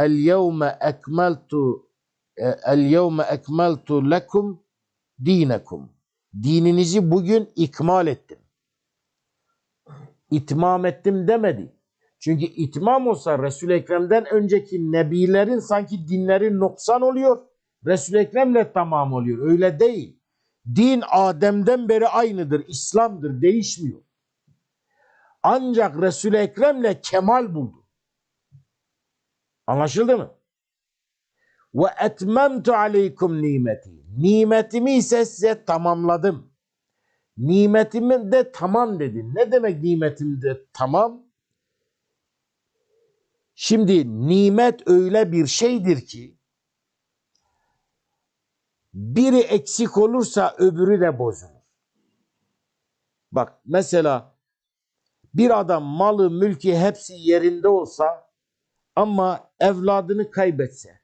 El yevme ekmeltu e, el yevme ekmeltu lekum dinekum. Dininizi bugün ikmal ettim. İtmam ettim demedi. Çünkü itmam olsa Resul-i Ekrem'den önceki nebilerin sanki dinleri noksan oluyor. Resul-i Ekrem'le tamam oluyor. Öyle değil. Din Adem'den beri aynıdır. İslam'dır. Değişmiyor. Ancak Resul-i Ekrem'le kemal buldu. Anlaşıldı mı? Ve etmemtu aleykum nimeti. Nimetimi ise size tamamladım. Nimetimi de tamam dedi. Ne demek nimetim de tamam? Şimdi nimet öyle bir şeydir ki biri eksik olursa öbürü de bozulur. Bak mesela bir adam malı mülkü hepsi yerinde olsa ama evladını kaybetse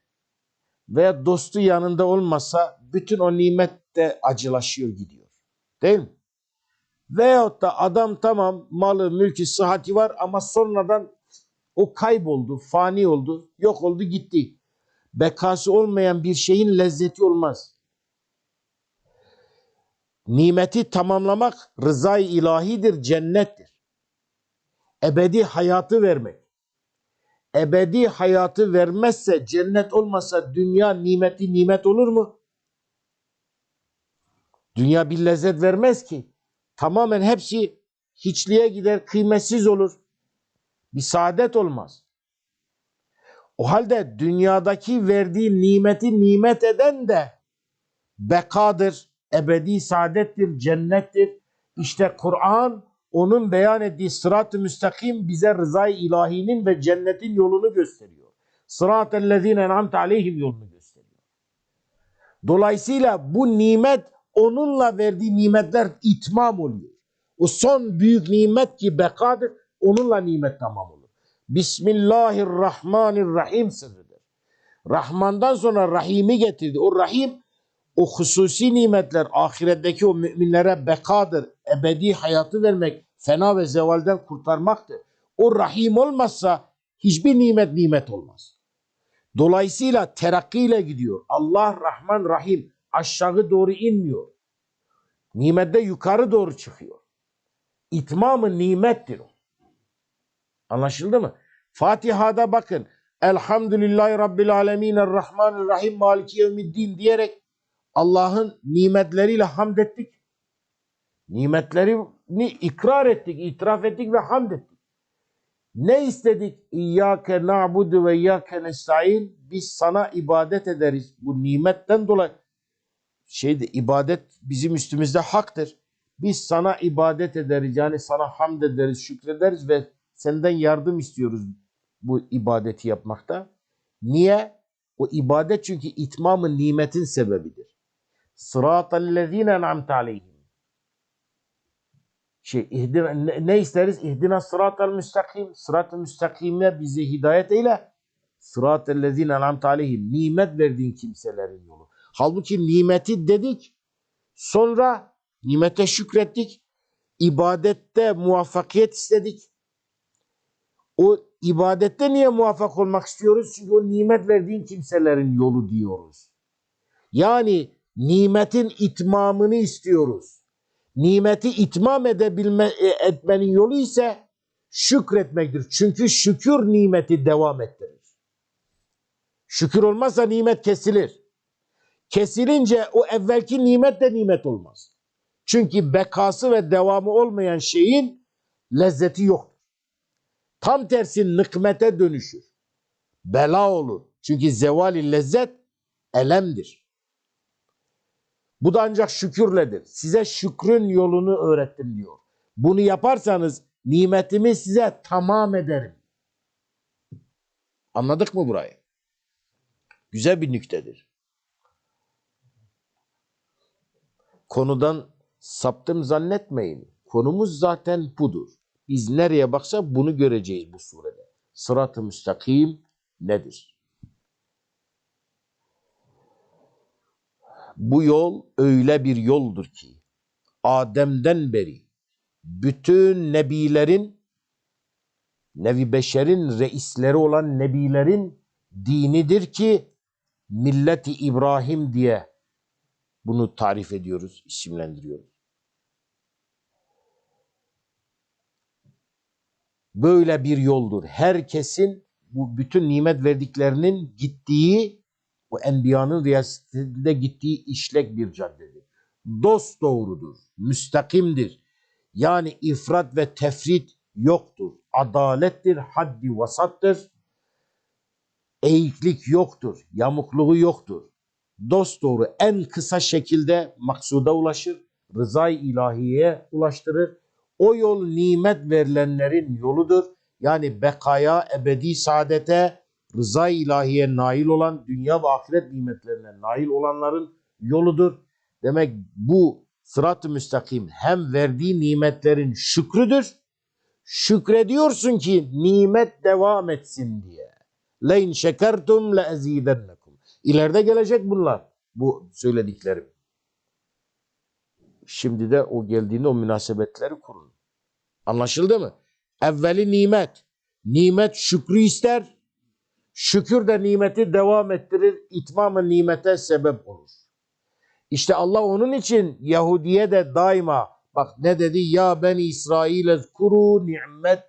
veya dostu yanında olmasa bütün o nimet de acılaşıyor gidiyor. Değil mi? Veyahut da adam tamam malı mülkü sıhhati var ama sonradan o kayboldu, fani oldu, yok oldu gitti. Bekası olmayan bir şeyin lezzeti olmaz. Nimeti tamamlamak rızay ilahidir, cennettir. Ebedi hayatı vermek. Ebedi hayatı vermezse, cennet olmasa dünya nimeti nimet olur mu? Dünya bir lezzet vermez ki. Tamamen hepsi hiçliğe gider, kıymetsiz olur. Bir saadet olmaz. O halde dünyadaki verdiği nimeti nimet eden de bekadır, ebedi saadettir, cennettir. İşte Kur'an onun beyan ettiği sırat-ı müstakim bize rızayı ilahinin ve cennetin yolunu gösteriyor. Sırat-ı lezine en'amte aleyhim yolunu gösteriyor. Dolayısıyla bu nimet onunla verdiği nimetler itmam oluyor. O son büyük nimet ki bekadır onunla nimet tamam olur. Bismillahirrahmanirrahim sırrıdır. Rahman'dan sonra Rahim'i getirdi. O Rahim o hususi nimetler ahiretteki o müminlere bekadır. Ebedi hayatı vermek, fena ve zevalden kurtarmaktır. O Rahim olmazsa hiçbir nimet nimet olmaz. Dolayısıyla terakkiyle gidiyor. Allah Rahman Rahim aşağı doğru inmiyor. Nimette yukarı doğru çıkıyor. İtmamı nimettir o. Anlaşıldı mı? Fatiha'da bakın. Elhamdülillahi Rabbil Alemin Errahmanirrahim Maliki Yevmiddin diyerek Allah'ın nimetleriyle hamd ettik. Nimetlerini ikrar ettik, itiraf ettik ve hamd ettik. Ne istedik? İyyâke na'budu ve iyyâke nesta'in. Biz sana ibadet ederiz. Bu nimetten dolayı şeyde ibadet bizim üstümüzde haktır. Biz sana ibadet ederiz. Yani sana hamd ederiz, şükrederiz ve senden yardım istiyoruz bu ibadeti yapmakta. Niye? O ibadet çünkü itmamı nimetin sebebidir. Sıratallezine en'amte aleyhim. Şey, ihdina, ne, isteriz? İhdina sıratal müstakim. Sırat-ı müstakime bizi hidayet eyle. Sıratallezine en'amte aleyhim. Nimet verdiğin kimselerin yolu. Halbuki nimeti dedik. Sonra nimete şükrettik. İbadette muvaffakiyet istedik. O ibadette niye muvaffak olmak istiyoruz? Çünkü o nimet verdiğin kimselerin yolu diyoruz. Yani nimetin itmamını istiyoruz. Nimeti itmam edebilme, e, etmenin yolu ise şükretmektir. Çünkü şükür nimeti devam ettirir. Şükür olmazsa nimet kesilir. Kesilince o evvelki nimet de nimet olmaz. Çünkü bekası ve devamı olmayan şeyin lezzeti yoktur. Tam tersi nıkmete dönüşür. Bela olur. Çünkü zevali lezzet elemdir. Bu da ancak şükürledir. Size şükrün yolunu öğrettim diyor. Bunu yaparsanız nimetimi size tamam ederim. Anladık mı burayı? Güzel bir nüktedir. Konudan saptım zannetmeyin. Konumuz zaten budur. Biz nereye baksak bunu göreceğiz bu surede. Sırat-ı müstakim nedir? Bu yol öyle bir yoldur ki Adem'den beri bütün nebilerin Nevi Beşer'in reisleri olan nebilerin dinidir ki milleti İbrahim diye bunu tarif ediyoruz, isimlendiriyoruz. Böyle bir yoldur. Herkesin bu bütün nimet verdiklerinin gittiği, bu enbiyanın riyasetinde gittiği işlek bir caddedir. Dost doğrudur, müstakimdir. Yani ifrat ve tefrit yoktur. Adalettir, haddi vasattır. Eğiklik yoktur, yamukluğu yoktur. Dost doğru en kısa şekilde maksuda ulaşır, rızay ilahiyeye ulaştırır. O yol nimet verilenlerin yoludur. Yani bekaya, ebedi saadete, rıza ilahiye nail olan, dünya ve ahiret nimetlerine nail olanların yoludur. Demek bu sırat-ı müstakim hem verdiği nimetlerin şükrüdür. Şükrediyorsun ki nimet devam etsin diye. Leyn şekertum le ezidennekum. İleride gelecek bunlar. Bu söylediklerim. Şimdi de o geldiğinde o münasebetleri kurun. Anlaşıldı mı? Evveli nimet. Nimet şükrü ister. Şükür de nimeti devam ettirir. İtmam-ı nimete sebep olur. İşte Allah onun için Yahudiye de daima bak ne dedi? Ya ben İsrail ezkuru nimet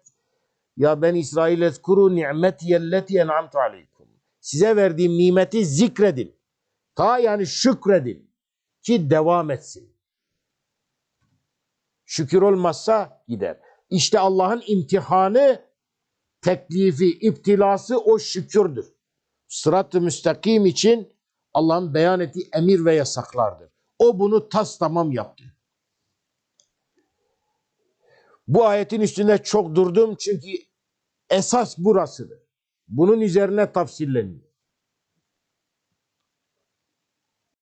ya ben İsrail ezkuru nimetiyelleti en'amtu aleykum. Size verdiğim nimeti zikredin. Ta yani şükredin ki devam etsin. Şükür olmazsa gider. İşte Allah'ın imtihanı, teklifi, iptilası o şükürdür. Sırat-ı müstakim için Allah'ın beyan ettiği emir ve yasaklardır. O bunu tas tamam yaptı. Bu ayetin üstünde çok durdum çünkü esas burasıdır. Bunun üzerine tafsilleniyor.